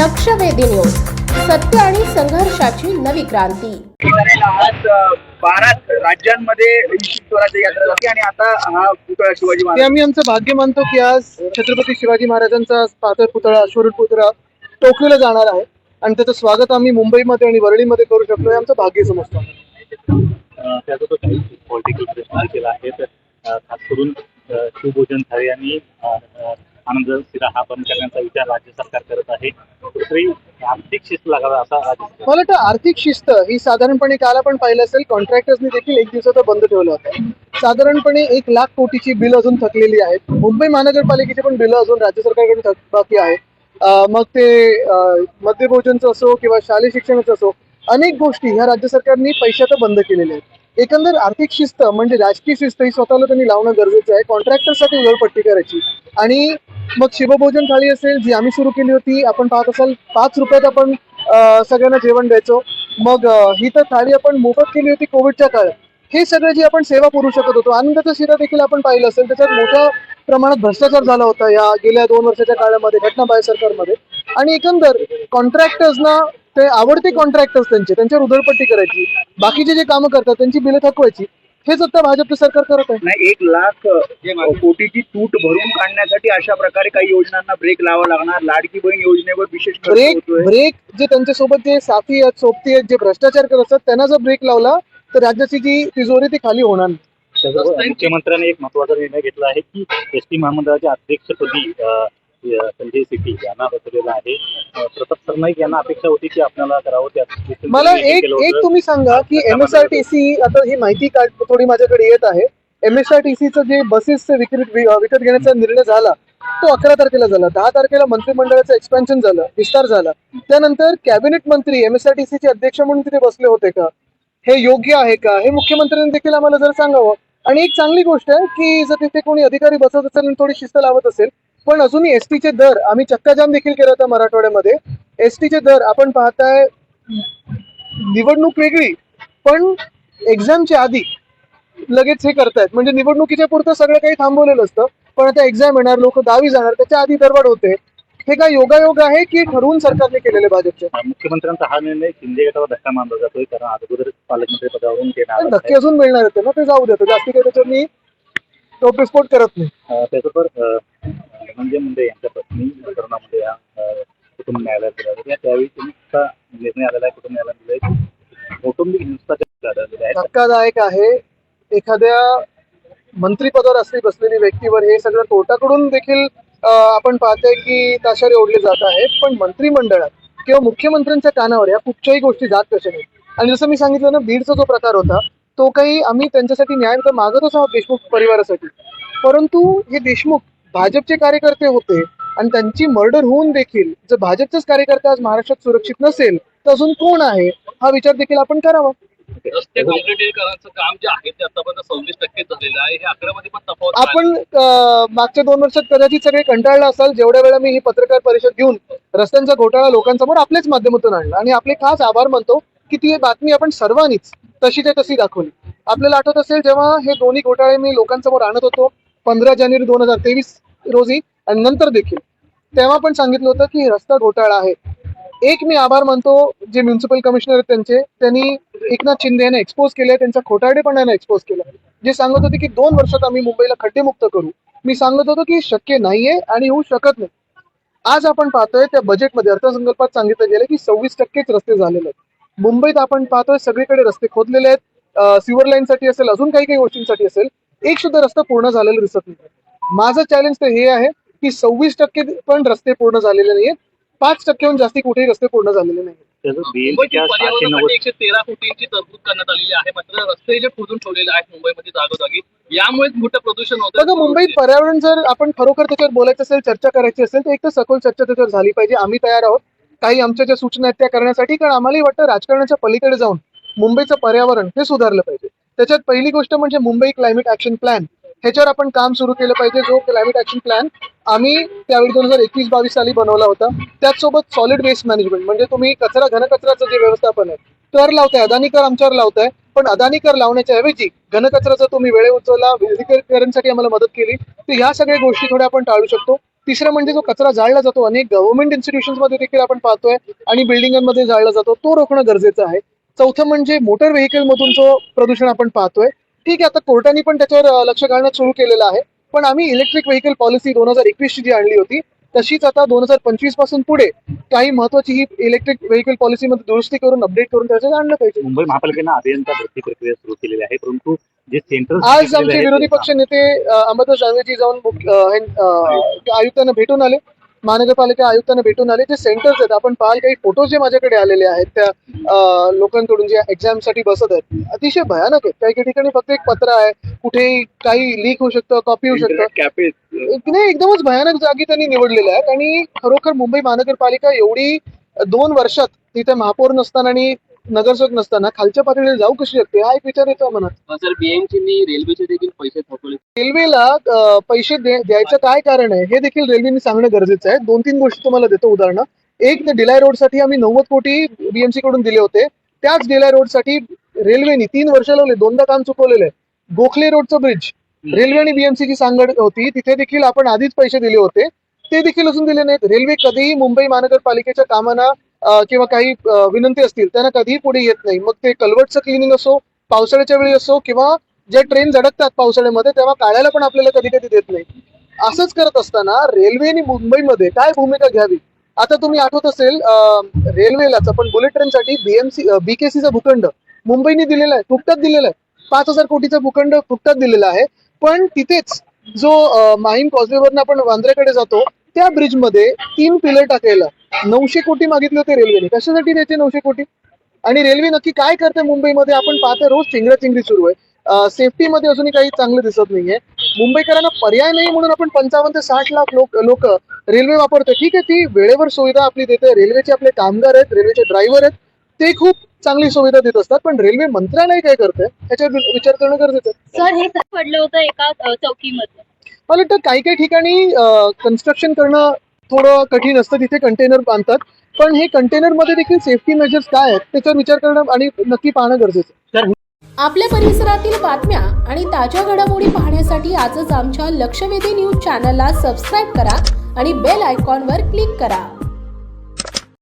लक्षवेधी न्यूज. सत्य आणि संघर्षाची नवी क्रांती. आज बारा राज्यांमध्ये स्वराज्य यात्रा झाली आणि आता हा पुतळा शिवाजी ते महाराज. आम्ही आमचं भाग्य मानतो की आज छत्रपती शिवाजी महाराजांचा पाथर पुतळा अश्वरूढ पुतळा टोकियोला जाणार आहे. आणि त्याचं स्वागत आम्ही मुंबईमध्ये आणि वरळीमध्ये करू शकलो हे आमचं भाग्य समजतो. त्याचा तो काही पॉलिटिकल प्रश्न केला आहे. तर खास करून शिवभोजन थाळी अ, आनंद शिरा हा बंद करण्याचा विचार राज्य सरकार करत आहे. कुठेतरी आर्थिक शिस्त लागावा असा मला वाटतं आर्थिक शिस्त ही साधारणपणे काल आपण पाहिलं असेल कॉन्ट्रॅक्टर्सनी देखील एक दिवसाचं बंद ठेवलं होतं. साधारणपणे एक लाख कोटीची बिल अजून थकलेली आहेत. मुंबई महानगरपालिकेची पण बिलं अजून राज्य सरकारकडून थक बाकी आहेत. मग ते मध्य मध्यभोजनचं असो किंवा शालेय शिक्षणाचं असो अनेक गोष्टी ह्या राज्य सरकारने पैशात बंद केलेल्या आहेत. एकंदर आर्थिक शिस्त म्हणजे राजकीय शिस्त ही स्वतःला त्यांनी लावणं गरजेचं आहे. कॉन्ट्रॅक्टरसाठी उघडपट्टी करायची. आणि मग शिवभोजन थाळी असेल जी आम्ही सुरू केली होती आपण पाहत असाल पाच रुपयात आपण सगळ्यांना जेवण द्यायचो. मग ही तर थाळी आपण मोफत केली होती कोविडच्या काळात. हे सगळं जी आपण सेवा पुरू शकत होतो आनंदाचा शिरा देखील आपण पाहिलं असेल त्याच्यात मोठ्या प्रमाणात भ्रष्टाचार झाला होता या गेल्या दोन वर्षाच्या काळामध्ये घटनाबाह्य सरकारमध्ये. आणि एकंदर कॉन्ट्रॅक्टर्सना ते आवडते कॉन्ट्रॅक्टर्स त्यांचे त्यांच्यावर उधळपट्टी करायची. बाकीचे जे कामं करतात त्यांची बिलं थकवायची. हेच आता भाजपचं सरकार करत आहे. नाही एक लाख कोटीची तूट भरून काढण्यासाठी अशा प्रकारे काही योजनांना ब्रेक लावा लागणार. लाडकी बहीण योजनेवर विशेष ब्रेक ब्रेक जे त्यांच्यासोबत जे साथी आहेत सोबती आहेत जे भ्रष्टाचार करत असतात त्यांना जर ब्रेक लावला तर राज्याची जी तिजोरी ती खाली होणार नाही. मुख्यमंत्र्यांनी एक महत्त्वाचा निर्णय घेतला आहे की एस टी महामंडळाच्या अध्यक्षपदी संजय सिटी यांना बसवलेला आहे. प्रताप सरनाईक यांना अपेक्षा होती की आपल्याला करावं त्या मला एक एक तुम्ही सांगा की M S R T C आता ही माहिती थोडी माझ्याकडे येत आहे. एम एस आर टी सीचं जे बसेसचं विक्री वि- विकत घेण्याचा निर्णय झाला तो अकरा तारखेला झाला. दहा तारखेला मंत्रिमंडळाचं एक्सपेन्शन झालं विस्तार झाला. त्यानंतर कॅबिनेट मंत्री एम एस आर टी सीचे अध्यक्ष म्हणून तिथे बसले होते का? हे योग्य आहे का? हे मुख्यमंत्र्यांनी देखील आम्हाला जर सांगावं. आणि एक चांगली गोष्ट आहे की जर तिथे कोणी अधिकारी बसत असेल आणि थोडी शिस्त लावत असेल पण अजूनही एस टीचे दर आम्ही चक्काजाम देखील केला होता मराठवाड्यामध्ये. एस टीचे दर आपण पाहताय निवडणूक वेगळी पण एक्झामच्या आधी लगेच हे करतायत. म्हणजे निवडणुकीच्या पुरतं सगळं काही थांबवलेलं असतं पण आता एक्झाम येणार लोक दहावी जाणार त्याच्या आधी दरवाढ होते. हे काय योगायोग आहे की ठरवून सरकारने केलेले भाजपचे? मुख्यमंत्र्यांचा हा निर्णय शिंदे गटावर धक्का मानला जातोय कारण अगोदर पालकमंत्री पदावरून धक्के अजून मिळणार होते ना ते जाऊ देतो जास्ती काही त्याच्यावर मी टोपविस्फोट करत नाही. अ, धनंजय मुंडे यांच्या पत्नी प्रकरणामध्ये या कुटुंब न्यायालयात त्यावेळी त्यांचा निर्णय आलेला आहे कुटुंब न्यायालयामध्ये की कौटुंबिक आहेत धक्कादायक आहे. एखाद्या मंत्रीपदावर असली बसलेली व्यक्तीवर हे सगळं कोर्टाकडून देखील आपण पाहतोय की ताशारे ओढले जात आहेत. पण मंत्रिमंडळात किंवा मुख्यमंत्र्यांच्या कानावर या कुठच्याही गोष्टी जात कशा नाही आणि जसं मी सांगितलं ना बीडचा जो प्रकार होता तो काही आम्ही त्यांच्यासाठी न्याय तर मागतच आहोत देशमुख परिवारासाठी. परंतु हे देशमुख भाजपचे कार्यकर्ते होते आणि त्यांची मर्डर होऊन देखील जर भाजपचाच कार्यकर्ते आज महाराष्ट्रात सुरक्षित नसेल तर अजून कोण आहे? हा विचार देखील आपण करावा. रस्ते काँक्रिटीकरणाचं काम जे आहे ते आतापर्यंत सव्वीस टक्के झालेलं आहे. हे आकड्यामध्ये पण तफावत आपण मागच्या दोन वर्षात कदाचित सगळे कंटाळला असाल जेवढ्या वेळा मी ही पत्रकार परिषद घेऊन रस्त्यांचा घोटाळा लोकांसमोर आपल्याच माध्यमातून आणला. आणि आपले खास आभार मानतो की ती बातमी आपण सर्वांनीच तशीच्या तशी दाखवली. आपल्याला आठवत असेल जेव्हा हे दोन्ही घोटाळे मी लोकांसमोर आणत होतो पंधरा जानेवारी दोन हजार तेवीस रोजी आणि नंतर देखील. तेव्हा पण सांगितलं होतं की रस्ता घोटाळा आहे. एक मी आभार मानतो जे म्युन्सिपल कमिशनर आहेत त्यांचे त्यांनी एकनाथ शिंदे यांना एक्सपोज केले त्यांचा खोटारडेपणाने एक्सपोज केला जे सांगत होते की दोन वर्षात आम्ही मुंबईला खड्डेमुक्त करू. मी सांगत होतो की शक्य नाहीये आणि होऊ शकत नाही. आज आपण पाहतोय त्या बजेटमध्ये अर्थसंकल्पात सांगितलं गेलं की सव्वीस टक्केच रस्ते झालेले आहेत. मुंबईत आपण पाहतोय सगळीकडे रस्ते खोदलेले आहेत. सिव्हर लाईनसाठी असेल अजून काही काही गोष्टींसाठी असेल एक सुद्धा रस्ता पूर्ण झालेला दिसत नाही. माझं चॅलेंज तर हे आहे की सव्वीस टक्के पण रस्ते पूर्ण झालेले नाहीयेत. पाच टक्क्याहून जास्ती कुठेही रस्ते पूर्ण झालेले नाहीत पर्यावरणासाठी एकशे तेरा कोटींची तरतूद करण्यात आलेली आहे मात्र रस्ते जे खोदून ठेवलेले आहेत मुंबईमध्ये जागोजागी यामुळे मोठं प्रदूषण होतं बघा मुंबईत पर्यावरण जर आपण खरोखर त्याच्यावर बोलायचं असेल चर्चा करायची असेल तर एक तर सखोल चर्चा त्याच्यावर झाली पाहिजे. आम्ही तयार आहोत. काही आमच्या ज्या सूचना आहेत त्या करण्यासाठी कारण आम्हालाही वाटतं राजकारणाच्या पलीकडे जाऊन मुंबईचं पर्यावरण हे सुधारलं पाहिजे. त्याच्यात पहिली गोष्ट म्हणजे मुंबई क्लायमेट ऍक्शन प्लॅन ह्याच्यावर आपण काम सुरू केलं पाहिजे. जो क्लायमेट ऍक्शन प्लॅन आम्ही त्यावेळी दोन हजार एकवीस बावीस साली बनवला होता. त्याचसोबत सॉलिड वेस्ट मॅनेजमेंट म्हणजे तुम्ही कचरा घनकचऱ्याचं जे व्यवस्थापन आहे कर लावताय अदानी कर आमच्यावर लावताय पण अदानी कर लावण्याच्या ऐवजी घनकचऱ्याचा तुम्ही वेळे उचलला विलगीकरणासाठी आम्हाला मदत केली. तर ह्या सगळ्या गोष्टी थोड्या आपण टाळू शकतो. तिसरं म्हणजे जो कचरा जाळला जातो अनेक गव्हर्नमेंट इन्स्टिट्यूशनमध्ये देखील आपण पाहतोय आणि बिल्डिंगांमध्ये जाळला जातो तो रोखणं गरजेचं आहे. चौथं म्हणजे मोटर व्हेकलमधून जो प्रदूषण आपण पाहतोय ठीक आहे आता कोर्टाने पण त्याच्यावर लक्ष घालणं सुरू केलेलं आहे. पण आम्ही इलेक्ट्रिक व्हेकल पॉलिसी दोन हजार एकवीसची जी आणली होती तशीच आता दोन हजार पंचवीसपासून पुढे काही महत्वाची ही इलेक्ट्रिक व्हेकल पॉलिसीमध्ये दुरुस्ती करून अपडेट करून त्याच्यात आणलं पाहिजे. मुंबई महापालिकेनं अभियंता भरती प्रक्रिया सुरू केलेली आहे परंतु जे सेंटर आज आमचे विरोधी पक्ष नेते अंबादास दानवेजी जाऊन आयुक्तांना भेटून आले. महानगरपालिका आयुक्तांना भेटून आले. जे सेंटर्स आहेत आपण पाहाल काही फोटो जे माझ्याकडे आलेले आहेत त्या लोकांकडून जे एक्झामसाठी बसत आहेत अतिशय भयानक आहेत. काही काही ठिकाणी फक्त एक पत्र आहे कुठेही काही लीक होऊ शकतं कॉपी होऊ शकतं. नाही एकदमच भयानक जागी त्यांनी निवडलेल्या आहेत. आणि खरोखर मुंबई महानगरपालिका एवढी दोन वर्षात तिथे महापौर नसताना आणि नगरसेवक नसताना खालच्या पातळीला जाऊ कशी शकते? हा एक विचार येतो मनात. सर बीएमसीनी रेल्वेचे देखील पैसे थकवले. रेल्वेला पैसे दे- द्यायचं काय कारण आहे? हे देखील रेल्वेने सांगणं गरजेचं आहे. दोन तीन गोष्टी तुम्हाला देतो उदाहरण. एक तर डिलाय रोडसाठी आम्ही नव्वद कोटी बीएमसी कडून दिले होते. त्याच डिलाय रोडसाठी रेल्वेने तीन वर्ष लावले दोनदा काम चुकवलेलं आहे. गोखले रोडचं ब्रिज रेल्वे आणि बीएमसी ची सांगड होती. तिथे देखील आपण आधीच पैसे दिले होते. ते देखील अजून दिले नाहीत. रेल्वे कधीही मुंबई महानगरपालिकेच्या कामांना किंवा काही विनंती असतील त्यांना कधीही पुढे येत नाही. मग ते कलवटचं क्लिनिंग असो पावसाळ्याच्या वेळी असो किंवा ज्या ट्रेन झडकतात पावसाळ्यामध्ये तेव्हा काढायला पण आपल्याला कधी कधी देत नाही. असंच करत असताना रेल्वेने मुंबईमध्ये काय भूमिका घ्यावी? आता तुम्ही आठवत असेल रेल्वेलाच पण बुलेट ट्रेनसाठी बीएमसी बीकेसीचा भूखंड मुंबईने दिलेला आहे फुकटात दिलेला आहे. पाच हजार कोटीचा भूखंड फुकटात दिलेला आहे. पण तिथेच जो माहीम कॉजवेवरनं आपण वांद्र्याकडे जातो त्या ब्रिजमध्ये तीन पिलर टाकायला. नऊशे कोटी मागितले होते रेल्वेने कशासाठी द्यायचे नऊशे कोटी? आणि रेल्वे नक्की काय करते मुंबईमध्ये? आपण पाहतो रोज चिंगरा चिंगरी सुरू आहे. सेफ्टीमध्ये अजूनही काही चांगलं दिसत नाहीये. मुंबईकरांना पर्याय नाही म्हणून आपण पंचावन्न ते साठ लाख लोक लोक रेल्वे वापरतो ठीक आहे ती वेळेवर सुविधा आपली देते. रेल्वेचे आपले कामगार आहेत रेल्वेचे ड्रायव्हर आहेत. ते खूप चांगली सुविधा देत असतात. पण रेल्वे मंत्रालय काय करते याच्यावर विचार करणं गरजेचं सर हे पडलं होतं एका चौकीमध्ये मला वाटतं काही काही ठिकाणी कन्स्ट्रक्शन करणं थोडं कठीण असतं तिथे कंटेनर बांधतात. पण हे कंटेनरमध्ये देखील सेफ्टी मेजर्स काय आहेत त्याच्यावर विचार करणं आणि नक्की पाहणं गरजेचं आहे. आपल्या परिसरातील बातम्या आणि ताज्या घडामोडी पाहण्यासाठी आजच आमच्या लक्षवेधी न्यूज चॅनलला सबस्क्राईब करा आणि बेल आयकॉनवर क्लिक करा.